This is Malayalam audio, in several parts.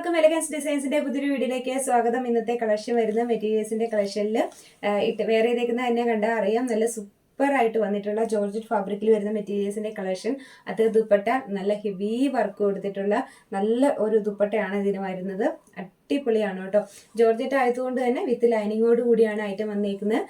എല്ലാവർക്കും എലഗൻസ് ഡിസൈൻസിന്റെ പുതിയൊരു വീഡിയോയിലേക്ക് സ്വാഗതം. ഇന്നത്തെ കളക്ഷൻ വരുന്ന മെറ്റീരിയൽസിന്റെ കളക്ഷനിൽ ഇട്ട് വേറെ ഇതേക്കുന്ന തന്നെ കണ്ടാൽ അറിയാം. നല്ല സൂപ്പർ ആയിട്ട് വന്നിട്ടുള്ള ജോർജറ്റ് ഫാബ്രിക്കിൽ വരുന്ന മെറ്റീരിയൽസിന്റെ കളക്ഷൻ അത് ദുപ്പട്ട നല്ല ഹെവി വർക്ക് കൊടുത്തിട്ടുള്ള നല്ല ഒരു ദുപ്പട്ടയാണ് ഇതിന് വരുന്നത്. അടിപൊളിയാണ് കേട്ടോ. ജോർജറ്റ് ആയതുകൊണ്ട് തന്നെ വിത്ത് ലൈനിങ്ങോട് കൂടിയാണ് ഐറ്റം വന്നേക്കുന്നത്.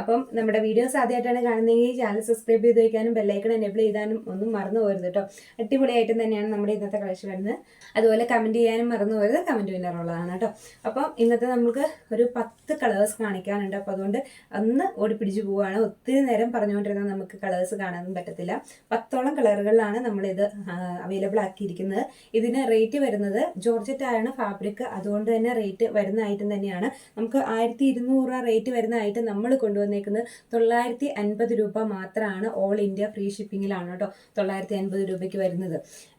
അപ്പം നമ്മുടെ വീഡിയോസ് ആദ്യമായിട്ടാണ് കാണുന്നതെങ്കിൽ ചാനൽ സബ്സ്ക്രൈബ് ചെയ്ത് വയ്ക്കാനും ബെല്ലൈക്കൺ എനേബിൾ ചെയ്താനും ഒന്നും മറന്നു പോകരുത് കേട്ടോ. അടിപൊളി ഐറ്റം തന്നെയാണ് നമ്മുടെ ഇന്നത്തെ കളക്ഷൻ വരുന്നത്. അതുപോലെ കമന്റ് ചെയ്യാനും മറന്നു പോയത് കമന്റ് വിന്നറുള്ളതാണ് കേട്ടോ. അപ്പം ഇന്നത്തെ നമുക്ക് ഒരു പത്ത് കളേഴ്സ് കാണിക്കാനുണ്ട്. അപ്പോൾ അതുകൊണ്ട് ഒന്ന് ഓടിപ്പിടിച്ച് പോവുകയാണ്. ഒത്തിരി നേരം പറഞ്ഞുകൊണ്ടിരുന്നാൽ നമുക്ക് കളേഴ്സ് കാണാനും പറ്റത്തില്ല. പത്തോളം കളറുകളിലാണ് നമ്മളിത് അവൈലബിൾ ആക്കിയിരിക്കുന്നത്. ഇതിന് റേറ്റ് വരുന്നത് ജോർജറ്റ് ആണ് ഫാബ്രിക് അതുകൊണ്ട് തന്നെ റേറ്റ് വരുന്ന ഐറ്റം തന്നെയാണ്. നമുക്ക് ആയിരത്തി ഇരുന്നൂറ് രൂപ റേറ്റ് വരുന്ന ഐറ്റം നമ്മൾ കൊണ്ടുവന്നേക്കുന്നത് തൊള്ളായിരത്തി അൻപത് രൂപ മാത്രമാണ് ഓൾ ഇന്ത്യ ഫ്രീ ഷിപ്പിങ്ങിലാണ് കേട്ടോ. തൊള്ളായിരത്തി അൻപത് രൂപയ്ക്ക് വരുന്നത്.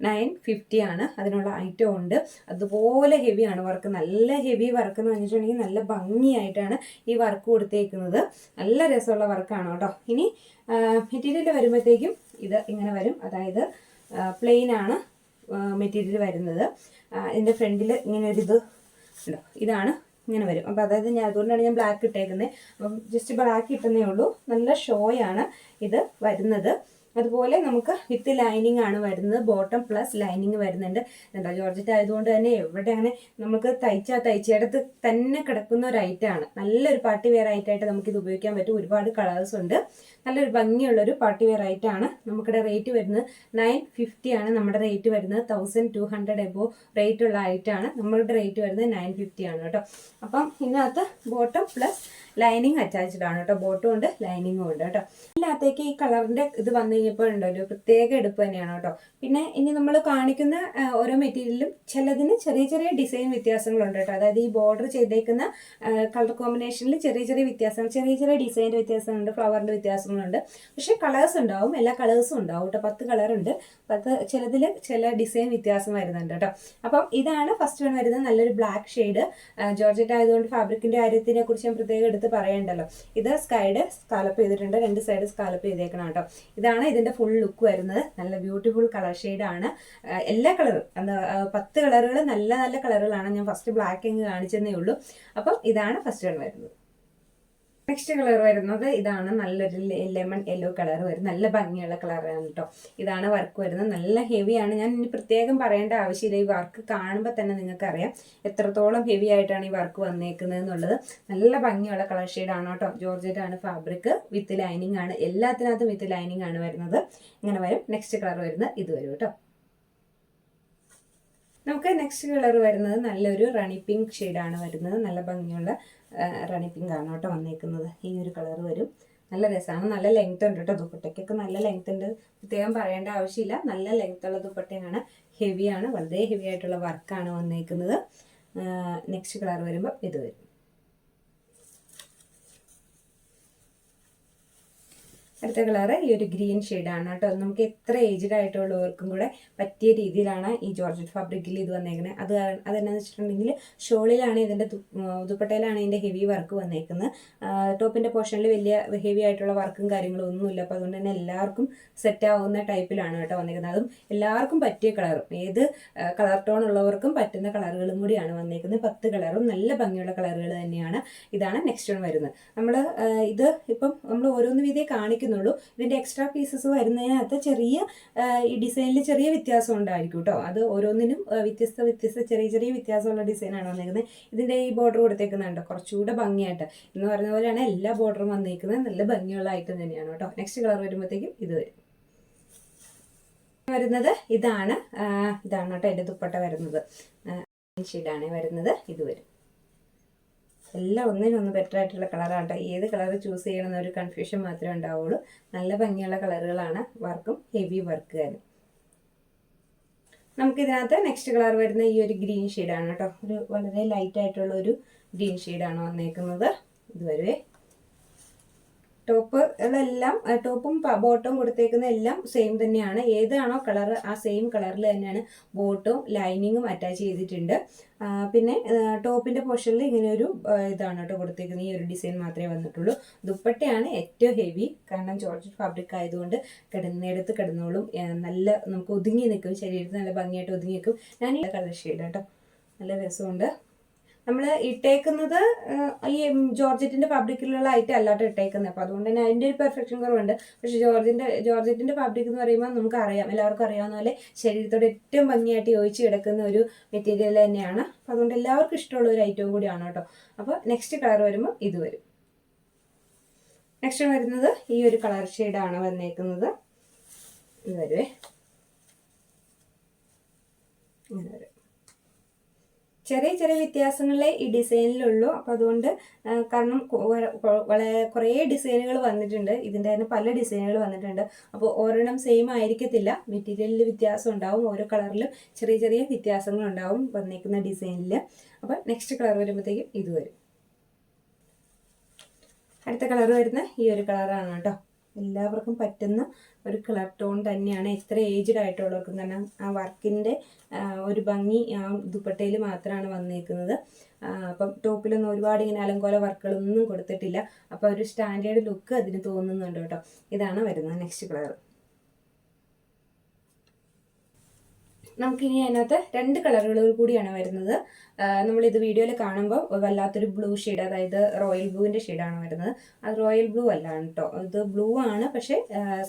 നയൻ ഫിഫ്റ്റി ആണ് അതിനുള്ള ഐറ്റം ഉണ്ട്. അതുപോലെ ഹെവിയാണ് വർക്ക് നല്ല ഹെവി വർക്ക് എന്ന് പറഞ്ഞിട്ടുണ്ടെങ്കിൽ നല്ല ഭംഗിയായിട്ടാണ് ഈ വർക്ക് കൊടുത്തേക്കുന്നത്. നല്ല രസമുള്ള വർക്കാണ് കേട്ടോ. ഇനി മെറ്റീരിയൽ വരുമ്പോഴത്തേക്കും ഇത് ഇങ്ങനെ വരും. അതായത് പ്ലെയിൻ ആണ് മെറ്റീരിയൽ വരുന്നത്. എന്റെ ഫ്രണ്ടിൽ ഇങ്ങനെ ഒരു ഇത് ഉണ്ടോ ഇതാണ് ഇങ്ങനെ വരും. അപ്പോൾ അതായത് ഞാൻ അതുകൊണ്ടാണ് ഞാൻ ബ്ലാക്ക് ഇട്ടേക്കുന്നത് അപ്പം ജസ്റ്റ് ബ്ലാക്ക് ഇട്ടുന്നേ ഉള്ളൂ. നല്ല ഷോയാണ് ഇത് വരുന്നത്. അതുപോലെ നമുക്ക് വിത്ത് ലൈനിങ് ആണ് വരുന്നത്. ബോട്ടം പ്ലസ് ലൈനിങ് വരുന്നുണ്ട്. എന്താ ജോർജറ്റ് ആയതുകൊണ്ട് തന്നെ എവിടെ അങ്ങനെ നമുക്ക് തയ്ച്ച തയ്ച്ചയിടത്ത് തന്നെ കിടക്കുന്ന ഒരു ഐറ്റമാണ് നല്ലൊരു പാർട്ടി വെയർ ഐറ്റമായിട്ട് നമുക്ക് ഇത് ഉപയോഗിക്കാൻ പറ്റും. ഒരുപാട് കളേഴ്സ് ഉണ്ട്. നല്ലൊരു ഭംഗിയുള്ളൊരു പാർട്ടി വെയർ ഐറ്റമാണ് നമുക്കിടെ റേറ്റ് വരുന്നത്. നയൻ ഫിഫ്റ്റി ആണ് നമ്മുടെ റേറ്റ് വരുന്നത്. Thousand two hundred above rate ഉള്ള ഐറ്റാണ് നമ്മളുടെ റേറ്റ് വരുന്നത് നയൻ ഫിഫ്റ്റി ആണ് കേട്ടോ. അപ്പം ഇതിനകത്ത് ബോട്ടം പ്ലസ് ലൈനിങ് അറ്റാച്ച്ഡ് ആണ് കേട്ടോ. ബോട്ടും ഉണ്ട് ലൈനിങ്ങും ഉണ്ട് കേട്ടോ. ഇതിനകത്തേക്ക് ഈ കളറിന്റെ ഇത് വന്നു കഴിഞ്ഞപ്പോൾ ഉണ്ടോ? ഒരു പ്രത്യേക എടുപ്പ് തന്നെയാണ് കേട്ടോ. പിന്നെ ഇനി നമ്മൾ കാണിക്കുന്ന ഓരോ മെറ്റീരിയലും ചിലതിന് ചെറിയ ചെറിയ ഡിസൈൻ വ്യത്യാസങ്ങളുണ്ട് കേട്ടോ. അതായത് ഈ ബോർഡർ ചെയ്തേക്കുന്ന കളർ കോമ്പിനേഷനിൽ ചെറിയ ചെറിയ വ്യത്യാസങ്ങൾ ചെറിയ ചെറിയ ഡിസൈന്റെ വ്യത്യാസങ്ങളുണ്ട് ഫ്ലവറിന്റെ വ്യത്യാസങ്ങളുണ്ട്. പക്ഷേ കളേഴ്സ് ഉണ്ടാവും എല്ലാ കളേഴ്സും ഉണ്ടാവും കേട്ടോ. പത്ത് കളറുണ്ട് പത്ത് ചിലതിൽ ചില ഡിസൈൻ വ്യത്യാസം വരുന്നുണ്ട് കേട്ടോ. അപ്പം ഇതാണ് ഫസ്റ്റ് വൺ വരുന്നത്. നല്ലൊരു ബ്ലാക്ക് ഷെയ്ഡ് ജോർജറ്റ് ആയതുകൊണ്ട് ഫാബ്രിക്കിന്റെ കാര്യത്തിനെ കുറിച്ച് ഞാൻ പ്രത്യേകം എടുത്ത് പറയണ്ടല്ലോ. ഇത് സ്കൈഡ് സ്കാലപ്പ് ചെയ്തിട്ടുണ്ട്. രണ്ട് സൈഡ് സ്കാലപ്പ് ചെയ്തേക്കണം കേട്ടോ ഇതാണ് ഇതിന്റെ ഫുൾ ലുക്ക് വരുന്നത്. നല്ല ബ്യൂട്ടിഫുൾ കളർ ആണ്. എല്ലാ കളറും പത്ത് കളറുകൾ നല്ല നല്ല കളറുകളാണ് ഞാൻ ഫസ്റ്റ് ബ്ലാക്ക് എങ്ങ് കാണിച്ചതേ ഉള്ളൂ. അപ്പം ഇതാണ് ഫസ്റ്റ് വൺ വരുന്നത്. നെക്സ്റ്റ് കളർ വരുന്നത് ഇതാണ് നല്ലൊരു ലെമൺ യെല്ലോ കളർ വരും നല്ല ഭംഗിയുള്ള കളറാണ് കേട്ടോ ഇതാണ് വർക്ക് വരുന്നത്. നല്ല ഹെവിയാണ് ഞാൻ ഇനി പ്രത്യേകം പറയേണ്ട ആവശ്യമില്ല. ഈ വർക്ക് കാണുമ്പോൾ തന്നെ നിങ്ങൾക്കറിയാം എത്രത്തോളം ഹെവി ആയിട്ടാണ് ഈ വർക്ക് വന്നേക്കുന്നത് എന്നുള്ളത്. നല്ല ഭംഗിയുള്ള കളർ ഷെയ്ഡാണ് കേട്ടോ ജോർജറ്റ് ആണ് ഫാബ്രിക് വിത്ത് ലൈനിങ് ആണ്. എല്ലാത്തിനകത്തും വിത്ത് ലൈനിങ് ആണ് വരുന്നത്. ഇങ്ങനെ വരും. നെക്സ്റ്റ് കളർ വരുന്നത് ഇത് വരും കേട്ടോ നമുക്ക് നെക്സ്റ്റ് കളർ വരുന്നത് നല്ലൊരു റണി പിങ്ക് ഷെയ്ഡാണ് വരുന്നത്. നല്ല ഭംഗിയുള്ള റണി പിങ്ക് ആണ് കേട്ടോ വന്നേക്കുന്നത്. ഈ ഒരു കളർ വരും. നല്ല രസമാണ് നല്ല ലെങ്ത് ഉണ്ട് കേട്ടോ ദുപ്പട്ടയ്ക്കൊക്കെ. നല്ല ലെങ്ത് ഉണ്ട്. പ്രത്യേകം പറയേണ്ട ആവശ്യമില്ല. നല്ല ലെങ്ത് ഉള്ള ദുപ്പട്ടയാണ്. ഹെവിയാണ് വളരെ ഹെവി ആയിട്ടുള്ള വർക്കാണ് വന്നേക്കുന്നത്. നെക്സ്റ്റ് കളർ വരുമ്പോൾ ഇത് വരും. അടുത്ത കളറ് ഈ ഒരു ഗ്രീൻ ഷെയ്ഡാണ് കേട്ടോ. നമുക്ക് എത്ര ഏജ്ഡ് ആയിട്ടുള്ളവർക്കും കൂടെ പറ്റിയ രീതിയിലാണ് ഈ ജോർജറ്റ് ഫാബ്രിക്കിൽ ഇത് വന്നേക്കുന്നത് അത് അതെന്നാന്ന് വെച്ചിട്ടുണ്ടെങ്കിൽ ഷോളിലാണ് ഇതിന്റെ ദുപ്പട്ടയിലാണ് ഇതിന്റെ ഹെവി വർക്ക് വന്നേക്കുന്നത് ടോപ്പിന്റെ പോർഷനിൽ വലിയ ഹെവി ആയിട്ടുള്ള വർക്കും കാര്യങ്ങളും ഒന്നുമില്ല. അപ്പോൾ അതുകൊണ്ട് തന്നെ എല്ലാവർക്കും സെറ്റ് ആവുന്ന ടൈപ്പിലാണ് കേട്ടോ വന്നേക്കുന്നത് അതും എല്ലാവർക്കും പറ്റിയ കളറും ഏത് കളർ ടോൺ ഉള്ളവർക്കും പറ്റുന്ന കളറുകളും കൂടിയാണ് വന്നേക്കുന്നത് പത്ത് കളറും നല്ല ഭംഗിയുള്ള കളറുകൾ തന്നെയാണ് ഇതാണ് നെക്സ്റ്റ് വൺ വരുന്നത്. നമ്മൾ ഇത് ഇപ്പം നമ്മൾ ഓരോന്ന് വീതേ കാണിക്കുന്നുള്ളൂ ഇതിന്റെ എക്സ്ട്രാ പീസസ് വരുന്നതിനകത്ത് ചെറിയ ഈ ഡിസൈനിൽ ചെറിയ വ്യത്യാസം ഉണ്ടായിരിക്കും കേട്ടോ അത് ഓരോന്നിനും വ്യത്യസ്ത വ്യത്യസ്ത ചെറിയ ചെറിയ വ്യത്യാസമുള്ള ഡിസൈനാണ് വന്നിരിക്കുന്നത് ഇതിന്റെ ഈ ബോർഡർ കൊടുത്തേക്കുന്നുണ്ട് കുറച്ചുകൂടെ ഭംഗിയായിട്ട്. എന്ന് പറഞ്ഞ പോലെയാണ് എല്ലാ ബോർഡറും വന്നിരിക്കുന്നത് നല്ല ഭംഗിയുള്ള ഐറ്റം തന്നെയാണ് കേട്ടോ നെക്സ്റ്റ് കളർ വരുമ്പോഴത്തേക്കും ഇത് വരും. വരുന്നത് ഇതാണ് ഇതാണ് കേട്ടോ എന്റെ ദുപ്പട്ട വരുന്നത്. ഷീഡാണ് വരുന്നത്. ഇത് വരും. എല്ലാം ഒന്നിനൊന്ന് ബെറ്റർ ആയിട്ടുള്ള കളറാണ് കേട്ടോ ഏത് കളർ ചൂസ് ചെയ്യണമെന്ന് ഒരു കൺഫ്യൂഷൻ മാത്രമേ ഉണ്ടാവുള്ളൂ. നല്ല ഭംഗിയുള്ള കളറുകളാണ് വർക്കും ഹെവി വർക്കുകാരും തന്നെ നമുക്കിതിനകത്ത് നെക്സ്റ്റ് കളർ വരുന്ന ഈ ഒരു ഗ്രീൻ ഷെയ്ഡാണ് കേട്ടോ ഒരു വളരെ ലൈറ്റ് ആയിട്ടുള്ള ഒരു ഗ്രീൻ ഷെയ്ഡാണ് വന്നേക്കുന്നത്. ഇത് വരുവേ ഇതെല്ലാം ടോപ്പും ബോട്ടും കൊടുത്തേക്കുന്ന എല്ലാം സെയിം തന്നെയാണ്. ഏതാണോ കളർ ആ സെയിം കളറിൽ തന്നെയാണ് ബോട്ടും ലൈനിങ്ങും അറ്റാച്ച് ചെയ്തിട്ടുണ്ട്. പിന്നെ ടോപ്പിന്റെ പോർഷനിൽ ഇങ്ങനെ ഒരു ഇതാണ് കേട്ടോ കൊടുത്തേക്കുന്നത് ഈ ഒരു ഡിസൈൻ മാത്രമേ വന്നിട്ടുള്ളൂ. ദുപ്പട്ടയാണ് ഏറ്റവും ഹെവി കാരണം ജോർജറ്റ് ഫാബ്രിക് ആയതുകൊണ്ട് കിടന്നിടത്ത് കിടന്നോളും നല്ല നമുക്ക് ഒതുങ്ങി നിൽക്കും. ശരീരത്തിൽ നല്ല ഭംഗിയായിട്ട് ഒതുങ്ങി നിൽക്കും. ഞാൻ ഈ കളർ ഷെയ്ഡ് കേട്ടോ നല്ല രസമുണ്ട്. നമ്മൾ ഇട്ടേക്കുന്നത് ഈ ഫാബ്രിക്കിലുള്ള ഐറ്റം അല്ലാട്ടോ ഇട്ടേക്കുന്നത്. അപ്പോൾ അതുകൊണ്ട് തന്നെ അതിന്റെ ഒരു പെർഫെക്ഷൻ കുറവുണ്ട്. പക്ഷേ ജോർജിന്റെ ജോർജറ്റിന്റെ ഫാബ്രിക് എന്ന് പറയുമ്പോൾ നമുക്ക് അറിയാം എല്ലാവർക്കും അറിയാവുന്ന പോലെ ശരീരത്തോട് ഏറ്റവും ഭംഗിയായിട്ട് യോജിച്ച് കിടക്കുന്ന ഒരു മെറ്റീരിയൽ തന്നെയാണ്. അപ്പോൾ അതുകൊണ്ട് എല്ലാവർക്കും ഇഷ്ടമുള്ള ഒരു ഐറ്റവും കൂടിയാണ് കേട്ടോ. അപ്പോൾ നെക്സ്റ്റ് കളർ വരുമ്പോൾ ഇത് വരും. നെക്സ്റ്റ് വരുന്നത് ഈ ഒരു കളർ ഷെയ്ഡാണ് വന്നേക്കുന്നത്. ഇത് വരുവേ. ഇങ്ങനെ വരും. ചെറിയ ചെറിയ വ്യത്യാസങ്ങളെ ഈ ഡിസൈനിലുള്ളൂ. അപ്പം അതുകൊണ്ട് കാരണം വളരെ കുറേ ഡിസൈനുകൾ വന്നിട്ടുണ്ട്. ഇതിന്റെ തന്നെ പല ഡിസൈനുകൾ വന്നിട്ടുണ്ട്. അപ്പോൾ ഒരെണ്ണം സെയിം ആയിരിക്കത്തില്ല. മെറ്റീരിയലിൽ വ്യത്യാസം ഉണ്ടാവും. ഓരോ കളറിലും ചെറിയ ചെറിയ വ്യത്യാസങ്ങൾ ഉണ്ടാവും വന്നേക്കുന്ന ഡിസൈനിൽ. അപ്പം നെക്സ്റ്റ് കളർ വരുമ്പോഴത്തേക്കും ഇത് വരും. അടുത്ത കളർ വരുന്ന ഈ ഒരു കളറാണ് കേട്ടോ. എല്ലാവർക്കും പറ്റുന്ന ഒരു കളർ ടോൺ തന്നെയാണ് എത്ര ഏജ്ഡ് ആയിട്ടുള്ളവർക്കും. കാരണം ആ വർക്കിന്റെ ഒരു ഭംഗി ആ ദുപ്പട്ടയിൽ മാത്രമാണ് വന്നിരിക്കുന്നത് അപ്പം ടോപ്പിലൊന്നും ഒരുപാട് ഇങ്ങനെ അലങ്കോല വർക്കുകളൊന്നും കൊടുത്തിട്ടില്ല. അപ്പോൾ ഒരു സ്റ്റാൻഡേർഡ് ലുക്ക് അതിന് തോന്നുന്നുണ്ട് കേട്ടോ. ഇതാണ് വരുന്നത് നെക്സ്റ്റ് കളർ. നമുക്കിനി അതിനകത്ത് രണ്ട് കളറുകൾ കൂടിയാണ് വരുന്നത്. നമ്മളിത് വീഡിയോയിൽ കാണുമ്പോൾ വല്ലാത്തൊരു ബ്ലൂ ഷെയ്ഡ് അതായത് റോയൽ ബ്ലൂവിന്റെ ഷെയ്ഡാണ് വരുന്നത്. അത് റോയൽ ബ്ലൂ അല്ലാണ് കേട്ടോ ഇത് ബ്ലൂ ആണ് പക്ഷേ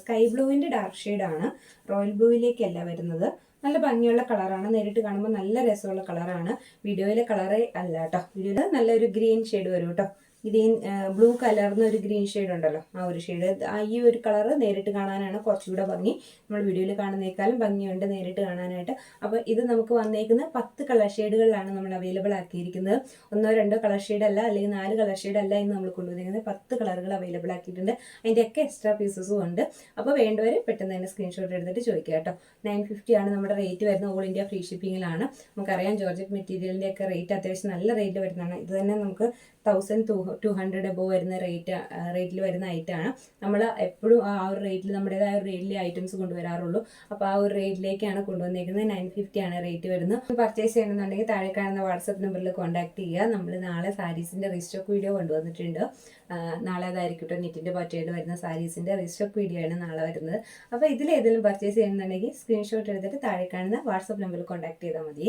സ്കൈ ബ്ലൂവിന്റെ ഡാർക്ക് ഷെയ്ഡാണ് റോയൽ ബ്ലൂവിലേക്കല്ല വരുന്നത്. നല്ല ഭംഗിയുള്ള കളറാണ്. നേരിട്ട് കാണുമ്പോൾ നല്ല രസമുള്ള കളറാണ്. വീഡിയോയിലെ കളറേ അല്ല കേട്ടോ വീഡിയോയിൽ നല്ലൊരു ഗ്രീൻ ഷെയ്ഡ് വരും കേട്ടോ ഗ്രീൻ ബ്ലൂ കലർന്ന ഒരു ഗ്രീൻ ഷെയ്ഡ് ഉണ്ടല്ലോ ആ ഒരു ഷെയ്ഡ്. ഈ ഒരു കളർ നേരിട്ട് കാണാനാണ് കുറച്ചുകൂടെ ഭംഗി. നമ്മൾ വീഡിയോയിൽ കാണുന്നേക്കാളും ഭംഗിയുണ്ട് നേരിട്ട് കാണാനായിട്ട്. അപ്പോൾ ഇത് നമുക്ക് വന്നേക്കുന്ന പത്ത് കളർ ഷെയ്ഡുകളിലാണ് നമ്മൾ അവൈലബിൾ ആക്കിയിരിക്കുന്നത്. ഒന്നോ രണ്ടോ കളർ ഷെയ്ഡ് അല്ല അല്ലെങ്കിൽ നാല് കളർ ഷെയ്ഡ് അല്ല എന്ന് നമ്മൾ കൊണ്ടുവന്നിരിക്കുന്നത് പത്ത് കളറുകൾ അവൈലബിൾ ആക്കിയിട്ടുണ്ട്. അതിന്റെയൊക്കെ എക്സ്ട്രാ പീസസും ഉണ്ട്. അപ്പോൾ വേണ്ടവർ പെട്ടെന്ന് തന്നെ സ്ക്രീൻഷോട്ട് എടുത്തിട്ട് ചോദിക്കുക കേട്ടോ. നയൻ ആണ് നമ്മുടെ റേറ്റ് വരുന്നത് ഓൾ ഇന്ത്യ ഫ്രീ ഷിപ്പിങ്ങിലാണ്. നമുക്കറിയാം ജോർജറ്റ് മെറ്റീരിയലിന്റെ ഒക്കെ റേറ്റ് അത്യാവശ്യം നല്ല റേറ്റ് വരുന്നതാണ്. ഇത് തന്നെ നമുക്ക് thousand two two hundred above വരുന്ന റേറ്റ് റേറ്റിൽ വരുന്ന ഐറ്റമാണ് നമ്മൾ എപ്പോഴും ആ ഒരു റേറ്റിൽ നമ്മുടേതായ ഒരു റേറ്റിലെ ഐറ്റംസ് കൊണ്ടുവരാറുള്ളൂ. അപ്പോൾ ആ ഒരു റേറ്റിലേക്കാണ് കൊണ്ടുവന്നേക്കുന്നത്. നയൻ ഫിഫ്റ്റി ആണ് റേറ്റ് വരുന്നത്. പർച്ചേസ് ചെയ്യണമെന്നുണ്ടെങ്കിൽ താഴെ കാണുന്ന വാട്സപ്പ് നമ്പറിൽ കോൺടാക്ട് ചെയ്യുക. നമ്മൾ നാളെ സാരീസിന്റെ റീസ്റ്റോക്ക് വീഡിയോ കൊണ്ടുവന്നിട്ടുണ്ട്. നാളെ അതായിരിക്കും കേട്ടോ നെറ്റിന്റെ പറ്റേഡ് വരുന്ന സാരീസിന്റെ റീസ്റ്റോക്ക് വീഡിയോ ആണ് നാളെ വരുന്നത്. അപ്പോൾ ഇതിലേതെങ്കിലും പർച്ചേസ് ചെയ്യണമെന്നുണ്ടെങ്കിൽ സ്ക്രീൻഷോട്ട് എടുത്തിട്ട് താഴെ കാണുന്ന വാട്സപ്പ് നമ്പറിൽ കോൺടാക്ട് ചെയ്താൽ മതി.